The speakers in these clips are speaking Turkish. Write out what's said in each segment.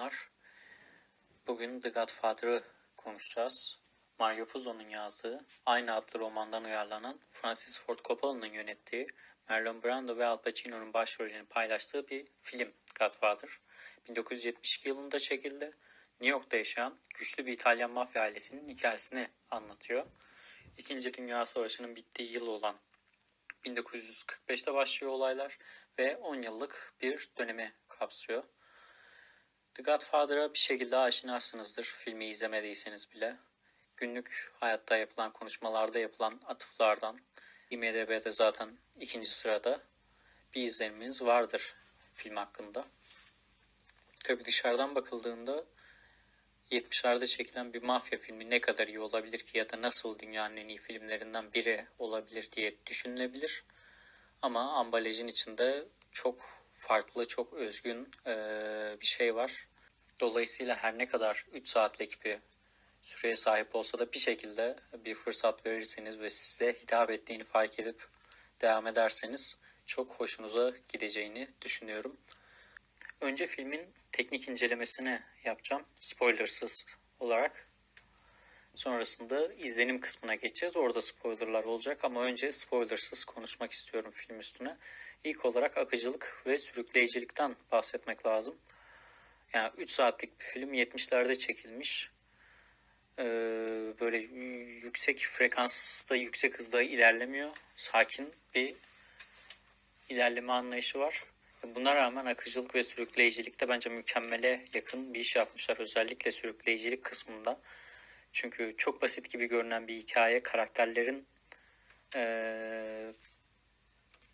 selamlar. Bugün The Godfather'ı konuşacağız. Mario Puzo'nun yazdığı, aynı adlı romandan uyarlanan, Francis Ford Coppola'nın yönettiği, Marlon Brando ve Al Pacino'nun başrollerini paylaştığı bir film Godfather. 1972 yılında çekildi. New York'ta yaşayan güçlü bir İtalyan mafya ailesinin hikayesini anlatıyor. İkinci Dünya Savaşı'nın bittiği yıl olan 1945'te başlıyor olaylar ve 10 yıllık bir dönemi kapsıyor. The Godfather'a bir şekilde aşinasınızdır filmi izlemediyseniz bile. Günlük hayatta yapılan konuşmalarda yapılan atıflardan IMDB'de zaten ikinci sırada bir izleniminiz vardır film hakkında. Tabi dışarıdan bakıldığında 70'lerde çekilen bir mafya filmi ne kadar iyi olabilir ki ya da nasıl dünyanın en iyi filmlerinden biri olabilir diye düşünülebilir. Ama ambalajın içinde çok farklı, çok özgün eee, bir şey var. Dolayısıyla her ne kadar 3 saatlik bir süreye sahip olsa da bir şekilde bir fırsat verirseniz ve size hitap ettiğini fark edip devam ederseniz çok hoşunuza gideceğini düşünüyorum. Önce filmin teknik incelemesini yapacağım spoilersız olarak. Sonrasında izlenim kısmına geçeceğiz. Orada spoilerlar olacak ama önce spoilersız konuşmak istiyorum film üstüne. İlk olarak akıcılık ve sürükleyicilikten bahsetmek lazım. Yani 3 saatlik bir film 70'lerde çekilmiş. Ee, böyle yüksek frekansta, yüksek hızda ilerlemiyor. Sakin bir ilerleme anlayışı var. Buna rağmen akıcılık ve sürükleyicilikte bence mükemmele yakın bir iş yapmışlar. Özellikle sürükleyicilik kısmında. Çünkü çok basit gibi görünen bir hikaye karakterlerin eee,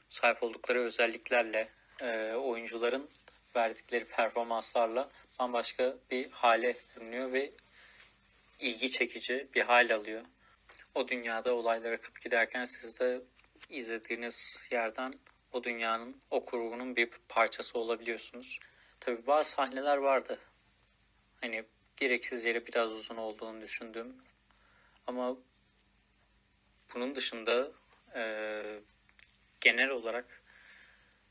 sahip oldukları özelliklerle, eee, oyuncuların verdikleri performanslarla bambaşka bir hale bürünüyor ve ilgi çekici bir hal alıyor. O dünyada olaylar akıp giderken siz de izlediğiniz yerden o dünyanın, o kurgunun bir parçası olabiliyorsunuz. Tabi bazı sahneler vardı. Hani gereksiz yere biraz uzun olduğunu düşündüm. Ama bunun dışında eee, genel olarak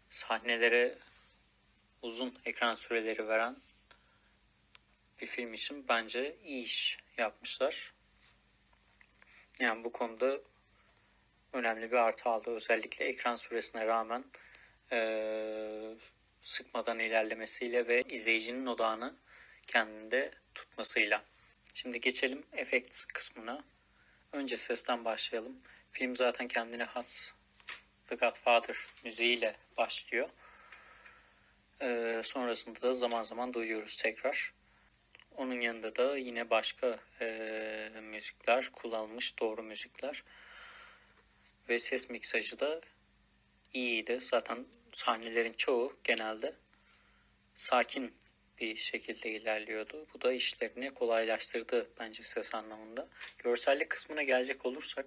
sahnelere uzun ekran süreleri veren bir film için bence iyi iş yapmışlar. Yani bu konuda önemli bir artı aldı. Özellikle ekran süresine rağmen eee, sıkmadan ilerlemesiyle ve izleyicinin odağını kendinde tutmasıyla. Şimdi geçelim efekt kısmına. Önce sesten başlayalım. Film zaten kendine has The Godfather müziğiyle başlıyor. Eee, sonrasında da zaman zaman duyuyoruz tekrar. Onun yanında da yine başka eee, müzikler kullanılmış, doğru müzikler. Ve ses miksajı da iyiydi. Zaten sahnelerin çoğu genelde sakin bir şekilde ilerliyordu. Bu da işlerini kolaylaştırdı bence ses anlamında. Görsellik kısmına gelecek olursak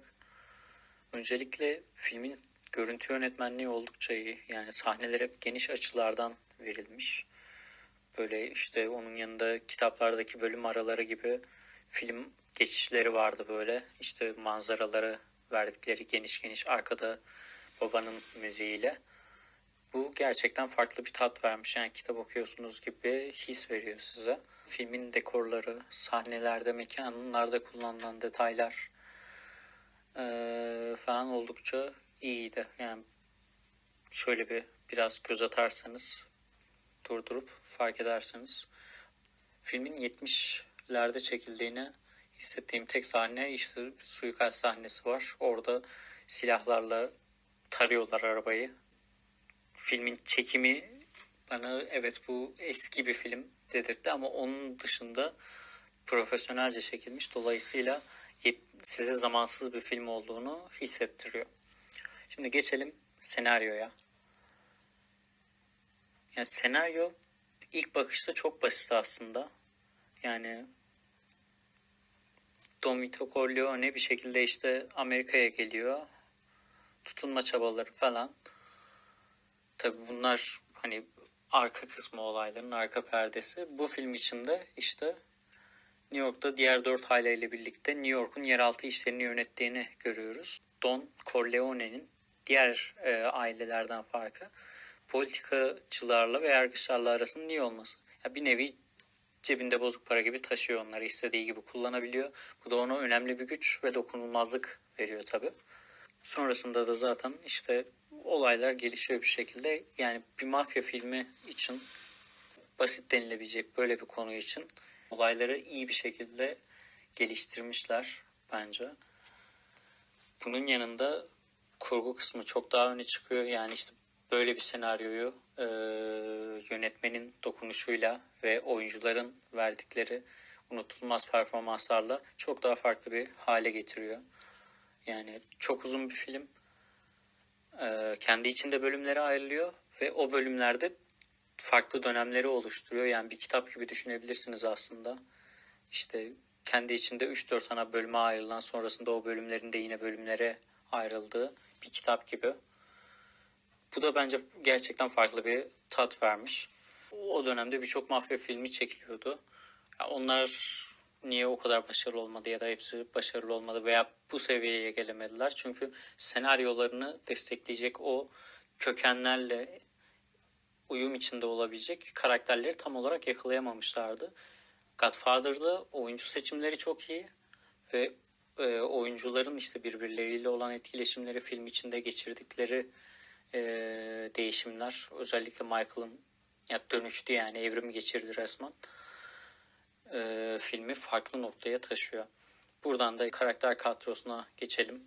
öncelikle filmin görüntü yönetmenliği oldukça iyi. Yani sahneler hep geniş açılardan verilmiş. Böyle işte onun yanında kitaplardaki bölüm araları gibi film geçişleri vardı böyle. İşte manzaraları verdikleri geniş geniş arkada babanın müziğiyle. Bu gerçekten farklı bir tat vermiş. Yani kitap okuyorsunuz gibi his veriyor size. Filmin dekorları, sahnelerde, mekanlarda kullanılan detaylar eee, falan oldukça iyiydi. Yani şöyle bir biraz göz atarsanız durdurup fark ederseniz filmin 70'lerde çekildiğini hissettiğim tek sahne işte suikast sahnesi var. Orada silahlarla tarıyorlar arabayı. Filmin çekimi bana evet bu eski bir film dedirtti ama onun dışında profesyonelce çekilmiş. Dolayısıyla size zamansız bir film olduğunu hissettiriyor. Şimdi geçelim senaryoya. Yani senaryo ilk bakışta çok basit aslında. Yani Don Vito Corleone bir şekilde işte Amerika'ya geliyor. Tutunma çabaları falan. Tabii bunlar hani arka kısmı olayların arka perdesi. Bu film içinde işte New York'ta diğer dört aileyle birlikte New York'un yeraltı işlerini yönettiğini görüyoruz. Don Corleone'nin diğer e, ailelerden farkı politikacılarla ve yargıçlarla arasının iyi olması. Ya bir nevi cebinde bozuk para gibi taşıyor onları istediği gibi kullanabiliyor. Bu da ona önemli bir güç ve dokunulmazlık veriyor tabii. Sonrasında da zaten işte olaylar gelişiyor bir şekilde. Yani bir mafya filmi için basit denilebilecek böyle bir konu için olayları iyi bir şekilde geliştirmişler bence. Bunun yanında kurgu kısmı çok daha öne çıkıyor. Yani işte böyle bir senaryoyu e, yönetmenin dokunuşuyla ve oyuncuların verdikleri unutulmaz performanslarla çok daha farklı bir hale getiriyor. Yani çok uzun bir film. E, kendi içinde bölümlere ayrılıyor ve o bölümlerde farklı dönemleri oluşturuyor. Yani bir kitap gibi düşünebilirsiniz aslında. İşte kendi içinde 3-4 ana bölüme ayrılan sonrasında o bölümlerin de yine bölümlere ayrıldığı bir kitap gibi. Bu da bence gerçekten farklı bir tat vermiş. O dönemde birçok mafya filmi çekiliyordu. Ya onlar niye o kadar başarılı olmadı ya da hepsi başarılı olmadı veya bu seviyeye gelemediler. Çünkü senaryolarını destekleyecek o kökenlerle uyum içinde olabilecek karakterleri tam olarak yakalayamamışlardı. Godfather'da oyuncu seçimleri çok iyi ve e, oyuncuların işte birbirleriyle olan etkileşimleri film içinde geçirdikleri e, değişimler özellikle Michael'ın ya dönüştü yani evrimi geçirdi resmen e, filmi farklı noktaya taşıyor. Buradan da karakter kadrosuna geçelim.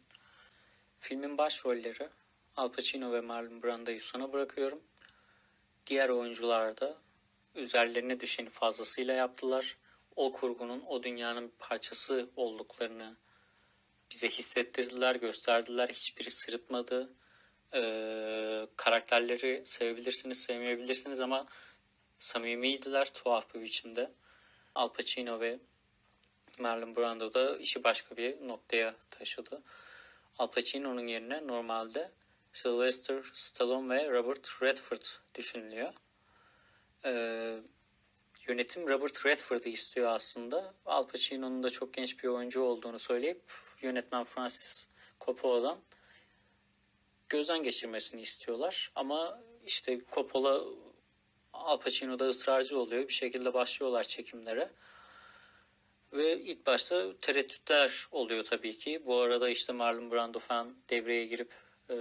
Filmin başrolleri Al Pacino ve Marlon Brando'yu sana bırakıyorum. Diğer oyuncular da üzerlerine düşeni fazlasıyla yaptılar. O kurgunun, o dünyanın bir parçası olduklarını bize hissettirdiler, gösterdiler. Hiçbiri sırıtmadı. Ee, karakterleri sevebilirsiniz, sevmeyebilirsiniz ama samimiydiler tuhaf bir biçimde. Al Pacino ve Marlon Brando da işi başka bir noktaya taşıdı. Al Pacino'nun yerine normalde Sylvester Stallone ve Robert Redford düşünülüyor. Ee, yönetim Robert Redford'u istiyor aslında. Al Pacino'nun da çok genç bir oyuncu olduğunu söyleyip yönetmen Francis Coppola'dan gözden geçirmesini istiyorlar. Ama işte Coppola Al Pacino da ısrarcı oluyor. Bir şekilde başlıyorlar çekimlere. Ve ilk başta tereddütler oluyor tabii ki. Bu arada işte Marlon Brando falan devreye girip e,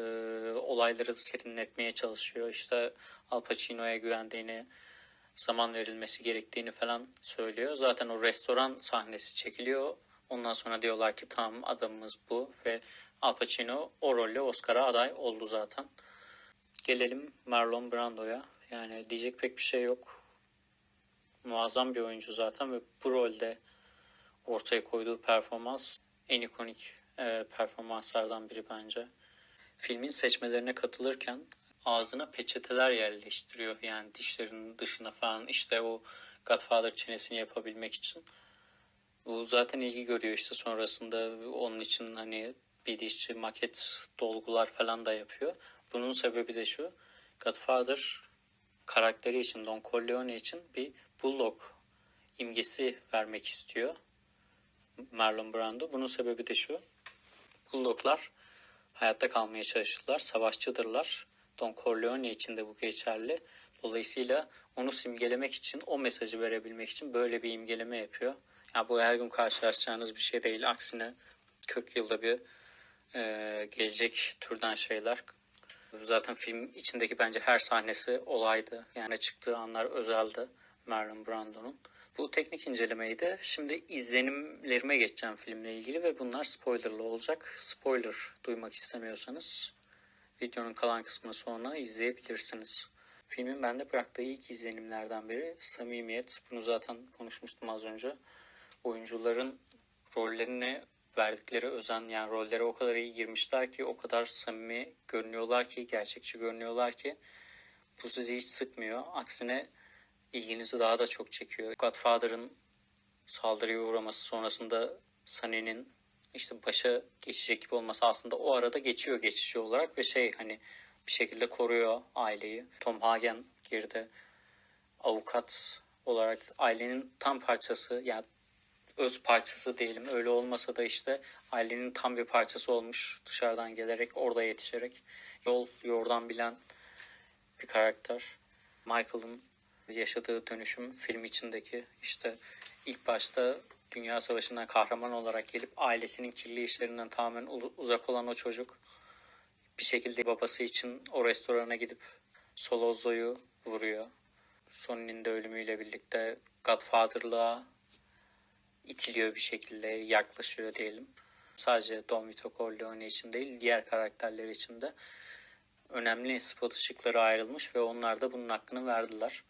olayları serinletmeye çalışıyor. İşte Al Pacino'ya güvendiğini, zaman verilmesi gerektiğini falan söylüyor. Zaten o restoran sahnesi çekiliyor. Ondan sonra diyorlar ki tamam adamımız bu ve Al Pacino o rolle Oscar'a aday oldu zaten. Gelelim Marlon Brando'ya. Yani diyecek pek bir şey yok. Muazzam bir oyuncu zaten ve bu rolde ortaya koyduğu performans en ikonik e, performanslardan biri bence. Filmin seçmelerine katılırken ağzına peçeteler yerleştiriyor. Yani dişlerinin dışına falan işte o Godfather çenesini yapabilmek için. Bu zaten ilgi görüyor işte sonrasında onun için hani bir dişçi maket dolgular falan da yapıyor. Bunun sebebi de şu. Godfather karakteri için Don Corleone için bir bulldog imgesi vermek istiyor. Marlon Brando. Bunun sebebi de şu. Bulldoglar hayatta kalmaya çalışırlar. Savaşçıdırlar. Don Corleone için de bu geçerli. Dolayısıyla onu simgelemek için, o mesajı verebilmek için böyle bir imgeleme yapıyor. Ya bu her gün karşılaşacağınız bir şey değil. Aksine 40 yılda bir e, gelecek türden şeyler. Zaten film içindeki bence her sahnesi olaydı. Yani çıktığı anlar özeldi Marlon Brando'nun. Bu teknik incelemeydi. Şimdi izlenimlerime geçeceğim filmle ilgili ve bunlar spoilerlı olacak. Spoiler duymak istemiyorsanız videonun kalan kısmını sonra izleyebilirsiniz. Filmin bende bıraktığı ilk izlenimlerden biri samimiyet. Bunu zaten konuşmuştum az önce. Oyuncuların rollerine verdikleri özen yani rollere o kadar iyi girmişler ki o kadar samimi görünüyorlar ki gerçekçi görünüyorlar ki bu sizi hiç sıkmıyor. Aksine ilginizi daha da çok çekiyor. Godfather'ın saldırıya uğraması sonrasında Sunny'nin işte başa geçecek gibi olması aslında o arada geçiyor geçici olarak ve şey hani bir şekilde koruyor aileyi. Tom Hagen girdi. Avukat olarak ailenin tam parçası yani öz parçası diyelim. Öyle olmasa da işte ailenin tam bir parçası olmuş dışarıdan gelerek orada yetişerek yol yordan bilen bir karakter. Michael'ın yaşadığı dönüşüm film içindeki işte ilk başta Dünya Savaşı'ndan kahraman olarak gelip ailesinin kirli işlerinden tamamen uzak olan o çocuk bir şekilde babası için o restorana gidip Solozzo'yu vuruyor. Soninin de ölümüyle birlikte Godfather'lığa itiliyor bir şekilde yaklaşıyor diyelim. Sadece Don Vito Corleone için değil diğer karakterler için de önemli spot ışıkları ayrılmış ve onlar da bunun hakkını verdiler.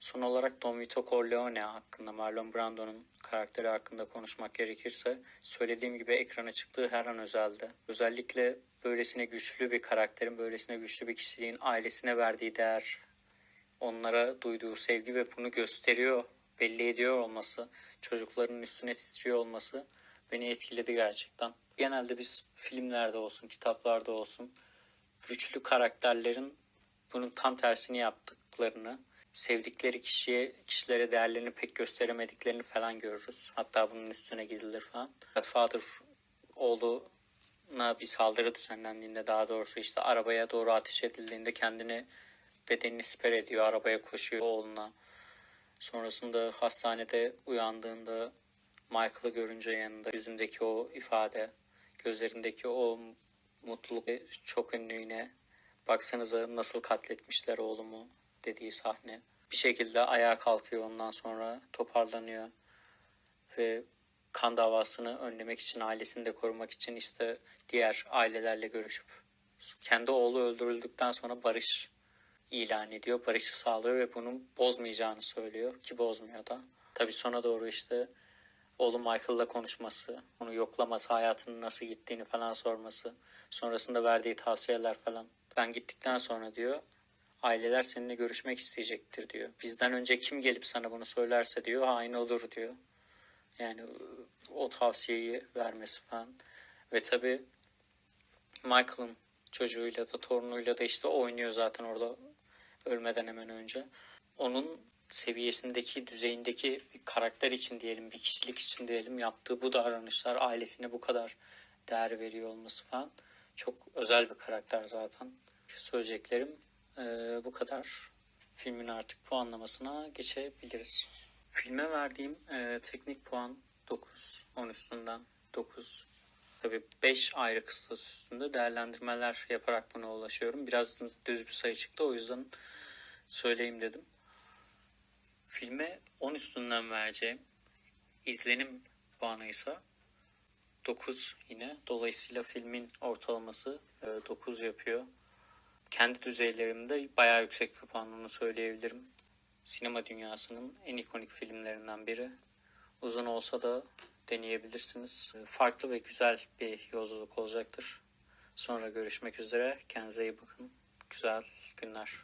Son olarak Don Vito Corleone hakkında Marlon Brando'nun karakteri hakkında konuşmak gerekirse söylediğim gibi ekrana çıktığı her an özeldi. Özellikle böylesine güçlü bir karakterin, böylesine güçlü bir kişiliğin ailesine verdiği değer, onlara duyduğu sevgi ve bunu gösteriyor, belli ediyor olması, çocukların üstüne titriyor olması beni etkiledi gerçekten. Genelde biz filmlerde olsun, kitaplarda olsun güçlü karakterlerin bunun tam tersini yaptıklarını, sevdikleri kişiye, kişilere değerlerini pek gösteremediklerini falan görürüz. Hatta bunun üstüne gidilir falan. Godfather oğluna bir saldırı düzenlendiğinde daha doğrusu işte arabaya doğru ateş edildiğinde kendini bedenini siper ediyor. Arabaya koşuyor oğluna. Sonrasında hastanede uyandığında Michael'ı görünce yanında yüzündeki o ifade, gözlerindeki o mutluluk çok ünlü baksanıza nasıl katletmişler oğlumu dediği sahne. Bir şekilde ayağa kalkıyor ondan sonra toparlanıyor ve kan davasını önlemek için ailesini de korumak için işte diğer ailelerle görüşüp kendi oğlu öldürüldükten sonra barış ilan ediyor. Barışı sağlıyor ve bunu bozmayacağını söylüyor ki bozmuyor da. Tabii sona doğru işte oğlu Michael'la konuşması, onu yoklaması, hayatının nasıl gittiğini falan sorması, sonrasında verdiği tavsiyeler falan. Ben gittikten sonra diyor, aileler seninle görüşmek isteyecektir diyor. Bizden önce kim gelip sana bunu söylerse diyor, hain olur diyor. Yani o tavsiyeyi vermesi falan. Ve tabii Michael'ın çocuğuyla da torunuyla da işte oynuyor zaten orada ölmeden hemen önce. Onun seviyesindeki, düzeyindeki bir karakter için diyelim, bir kişilik için diyelim yaptığı bu davranışlar, ailesine bu kadar değer veriyor olması falan çok özel bir karakter zaten. Söyleyeceklerim eee, bu kadar. Filmin artık puanlamasına geçebiliriz. Filme verdiğim eee, teknik puan 9, 10 üstünden 9. Tabii 5 ayrı kıstas üstünde değerlendirmeler yaparak buna ulaşıyorum. Biraz düz bir sayı çıktı o yüzden söyleyeyim dedim. Filme 10 üstünden vereceğim izlenim puanı ise 9 yine. Dolayısıyla filmin ortalaması e, 9 yapıyor. Kendi düzeylerimde bayağı yüksek bir puanını söyleyebilirim. Sinema dünyasının en ikonik filmlerinden biri. Uzun olsa da deneyebilirsiniz. E, Farklı ve güzel bir yolculuk olacaktır. Sonra görüşmek üzere. Kendinize iyi bakın. Güzel günler.